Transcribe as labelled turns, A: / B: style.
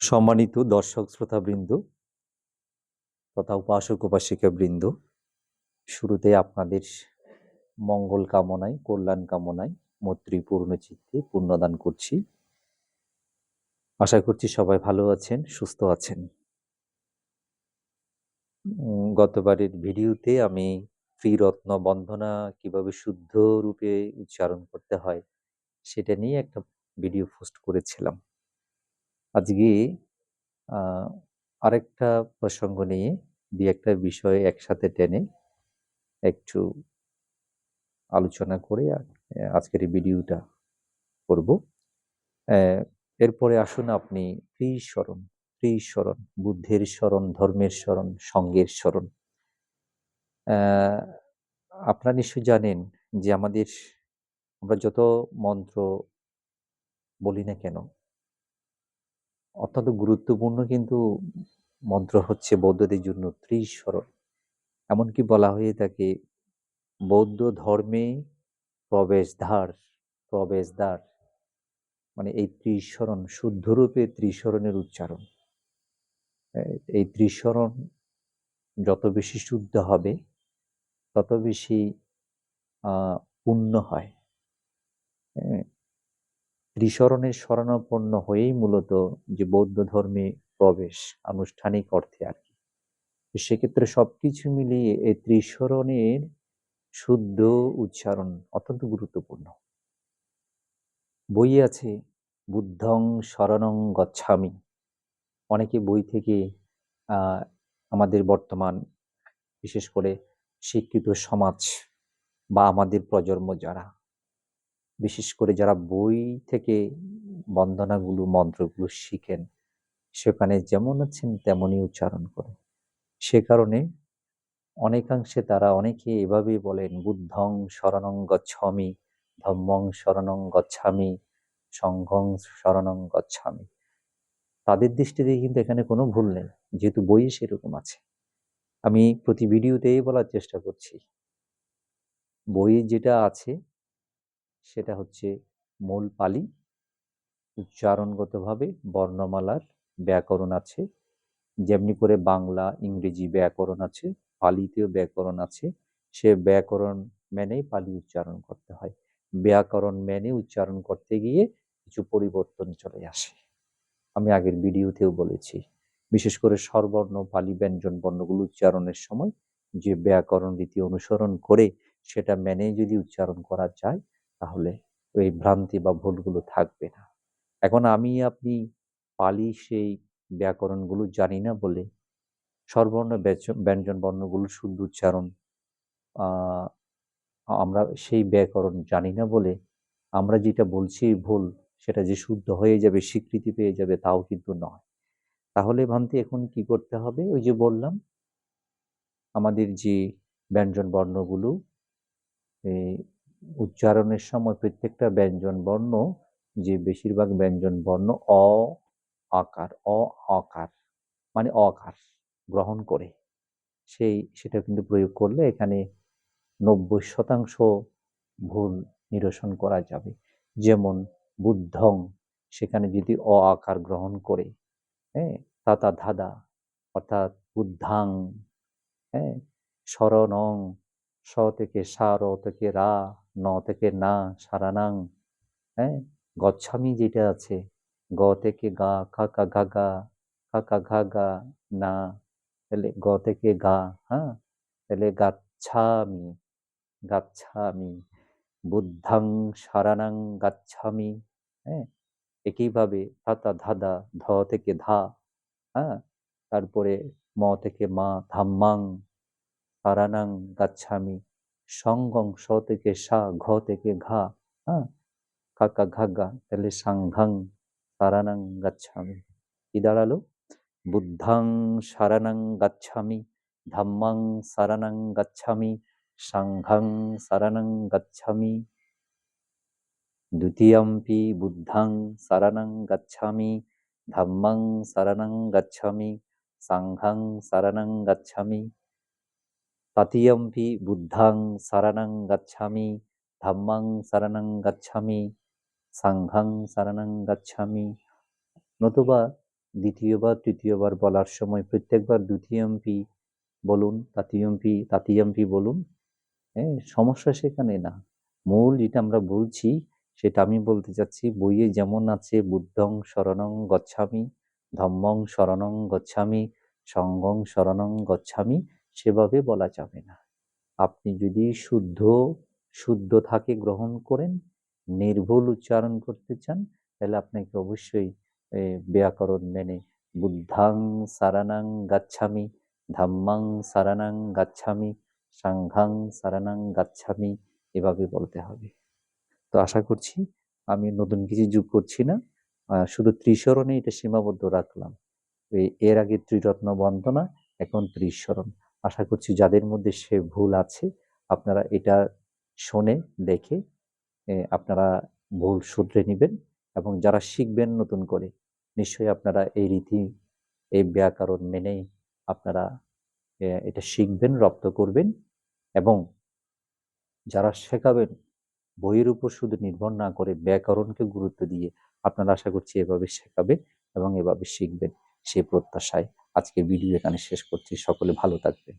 A: সম্মানিত দর্শক শ্রোতাবৃন্দ তথা উপাসক উপাসিকা বৃন্দ শুরুতে আপনাদের মঙ্গল কামনায়, কল্যাণ কামনায় মৈত্রী পূর্ণ চিত্তে পুণ্যদান করছি। আশা করছি সবাই ভালো আছেন, সুস্থ আছেন। গতবারের ভিডিওতে আমি ত্রিরত্ন বন্ধনা কীভাবে শুদ্ধ রূপে উচ্চারণ করতে হয়, সেটা নিয়ে একটা ভিডিও পোস্ট করেছিলাম। আজকে আরেকটা প্রসঙ্গ নিয়ে দু একটা বিষয় একসাথে টেনে একটু আলোচনা করে আজকের এই ভিডিওটা করব। এরপরে আসুন আপনি ত্রিস্মরণ ত্রিস্মরণ বুদ্ধের স্মরণ, ধর্মের স্মরণ, সঙ্গের স্মরণ। আপনারা নিশ্চয়ই জানেন যে আমাদের আমরা যত মন্ত্র বলি না কেন অত্যন্ত গুরুত্বপূর্ণ কিন্তু মন্ত্র হচ্ছে বৌদ্ধদের জন্য ত্রিস্মরণ এমনকি বলা হয়ে থাকে, বৌদ্ধ ধর্মে প্রবেশদ্বার প্রবেশদ্বার মানে এই ত্রিস্মরণ শুদ্ধরূপে ত্রিস্মরণের উচ্চারণ। এই ত্রিস্মরণ যত বেশি শুদ্ধ হবে, তত বেশি পূর্ণ হয়। ত্রিস্মরণের শরণাপন্ন হয়েই মূলত যে বৌদ্ধ ধর্মে প্রবেশ, আনুষ্ঠানিক অর্থে আর কি। সেক্ষেত্রে সবকিছু মিলিয়ে এই ত্রিস্মরণের শুদ্ধ উচ্চারণ অত্যন্ত গুরুত্বপূর্ণ। বই আছে, বুদ্ধং শরণং গচ্ছামি। অনেকে বই থেকে আমাদের বর্তমান, বিশেষ করে শিক্ষিত সমাজ বা আমাদের প্রজন্ম যারা বিশেষ করে যারা বই থেকে বন্দনাগুলো, মন্ত্রগুলো শিখেন, সেখানে যেমন আছেন তেমনই উচ্চারণ করে সে কারণে অনেকাংশে তারা অনেকে এভাবেই বলেন, বুদ্ধং শরণং গচ্ছামি, ধম্মং শরণং গচ্ছামি, সংঘং শরণং গচ্ছামি। তাদের দৃষ্টিতে কিন্তু এখানে কোনো ভুল নেই, যেহেতু বইয়ে সেরকম আছে। আমি প্রতি ভিডিওতেই বলার চেষ্টা করছি। বইয়ে যেটা আছে সেটা হচ্ছে মূল পালি। উচ্চারণগতভাবে বর্ণমালার ব্যাকরণ আছে। যেমনি করে বাংলা, ইংরেজি ব্যাকরণ আছে, পালিতেও ব্যাকরণ আছে। সে ব্যাকরণ মেনেই পালি উচ্চারণ করতে হয়। ব্যাকরণ মেনে উচ্চারণ করতে গিয়ে কিছু পরিবর্তন চলে আসে। আমি আগের ভিডিওতেও বলেছি, বিশেষ করে স্বরবর্ণ, পালি, ব্যঞ্জন বর্ণগুলো উচ্চারণের সময় যে ব্যাকরণ রীতি অনুসরণ করে সেটা মেনে যদি উচ্চারণ করা যায় তাহলে ওই ভ্রান্তি বা ভুলগুলো থাকবে না। এখন আমি আপনি পালি সেই ব্যাকরণগুলো জানি না বলে স্বরবর্ণ ব্যঞ্জ- ব্যঞ্জন বর্ণগুলো শুদ্ধ উচ্চারণ আমরা সেই ব্যাকরণ জানি না বলে আমরা যেটা বলছি ভুল, সেটা যে শুদ্ধ হয়ে যাবে, স্বীকৃতি পেয়ে যাবে তাও কিন্তু নয়। তাহলে ভান্তি এখন কি করতে হবে? ওই যে বললাম, আমাদের যে ব্যঞ্জন বর্ণগুলো উচ্চারণের সময় প্রত্যেকটা ব্যঞ্জন বর্ণ, যে বেশিরভাগ ব্যঞ্জন বর্ণ, অ, আকার অ, আকার মানে অকার, গ্রহণ করে। সেই, সেটা কিন্তু প্রয়োগ করলে এখানে নব্বই শতাংশ ভুল নিরসন করা যাবে। যেমন বুদ্ধং, সেখানে যদি অ, আকার গ্রহণ করে হ্যাঁ তাতা ধাদা, অর্থাৎ বুদ্ধাং হ্যাঁ শরণং, স থেকে সা, র থেকে রা ন থেকে না সারানাং হ্যাঁ? গচ্ছামি যেটা আছে, গ থেকে গা কাকা ঘা গা কাকা ঘা গা, না। তাহলে গ থেকে গা হ্যাঁ? তাহলে গাচ্ছামি গাচ্ছামি। বুদ্ধাং সারানাং গাচ্ছামি হ্যাঁ? একইভাবে থাতা ধাদা ধ থেকে ধা হ্যাঁ? তারপরে ম থেকে মা, ধাম্মাং সারানাং গাচ্ছামি। সঙ্গং স থেকে সা ঘ থেকে ঘা হ্যাঁ কাকা ঘাগা তাহলে সাংঘাং সারানাং গাচ্ছামি। কি দাঁড়াল? বুদ্ধাং সারানাং গাচ্ছামি, ধাম্মাং সারানাং গাচ্ছামি, সাংঘাং সারানাং গাচ্ছামি। দ্বিতীয়ম্পি, বুদ্ধাং সারানাং গাচ্ছামি, ধাম্মাং সারানাং গাচ্ছামি, সাংঘাং সারানাং গাচ্ছামি। তৃতীয়ম্পি বুদ্ধাং সারানাং গাচ্ছামি ধাম্মাং সারানাং গাচ্ছামি সাংঘাং সারানাং গাচ্ছামি নতুবা দ্বিতীয়বার, তৃতীয়বার বলার সময় প্রত্যেকবার দ্বিতীয়ম্পি বলুন তাতীয়ম্পি তাতীয়ম্পি বলুন হ্যাঁ সমস্যা সেখানে না। মূল যেটা আমরা বলছি, সেটা আমি বলতে চাচ্ছি, বইয়ে যেমন আছে, বুদ্ধং শরণং গচ্ছামি, ধম্মং শরণং গচ্ছামি, সঙ্গং শরণং গচ্ছামি সেভাবে বলা যাবে না। আপনি যদি শুদ্ধ শুদ্ধ থাকে গ্রহণ করেন, নির্ভুল উচ্চারণ করতে চান, তাহলে আপনাকে অবশ্যই ব্যাকরণ মেনে বুদ্ধাং সারানাং গাচ্ছামি, ধাম্মাং সারানাং গাচ্ছামি, সাংঘাং সারানাং গাচ্ছামি এভাবে বলতে হবে। তো আশা করছি আমি নতুন কিছু যোগ করছি না। শুধু ত্রিশরণে এটা সীমাবদ্ধ রাখলাম। এর আগে ত্রিরত্ন বন্দনা, এখন ত্রিশরণ। আশা করছি যাদের মধ্যে সে ভুল আছে, আপনারা এটা শোনে, দেখে আপনারা ভুল শুধরে নেবেন এবং যারা শিখবেন নতুন করে, নিশ্চয়ই আপনারা এই রীতি, এই ব্যাকরণ মেনেই আপনারা এটা শিখবেন, রপ্ত করবেন এবং যারা শেখাবেন, বইয়ের উপর শুধু নির্ভর না করে ব্যাকরণকে গুরুত্ব দিয়ে আপনারা আশা করছি এভাবে শেখাবেন এবং এভাবে শিখবেন সেই প্রত্যাশায়। আজকে ভিডিও এখানে শেষ করছি। সকলে ভালো থাকবেন।